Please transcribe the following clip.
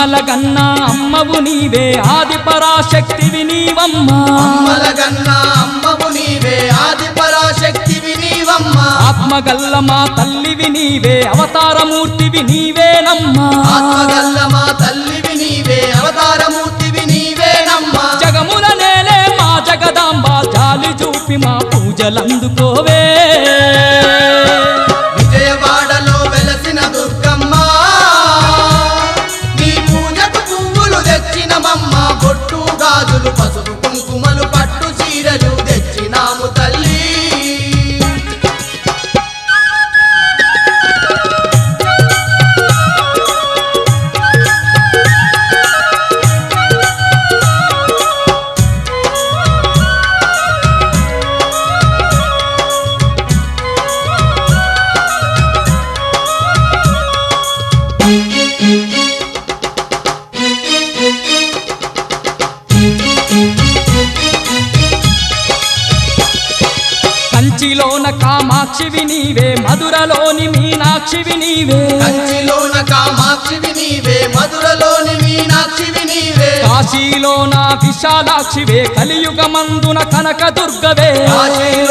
అమ్మల గన్నా అమ్మవు నీవే. ఆది పరాశక్తివి నీవమ్మా అమ్మలగన్నా అమ్మవు నీవే. ఆది పరాశక్తివి నీవమ్మా. ఆత్మగల్ల మా తల్లివి నీవే. అవతారమూర్తివి నీవేనమ్మా. ఆత్మగల్ల మా తల్లివి నీవే. అవతారమూర్తివి నీవేనమ్మా. జగముల నేలే మా జగదాంబ. జాలి చూపి మా పూజలందుకోవే. గాజులు పసుపు కుంకుమ కంచిలోన కామాక్షివి నీవే మధురలోని మీనాక్షివి నీవే. కంచిలోన కామాక్షివి నీవే మధురలోని మీనాక్షివి నీవే. కాశీలోన విశాలాక్షివే కలియుగమందున కనక దుర్గవే కాశీలోన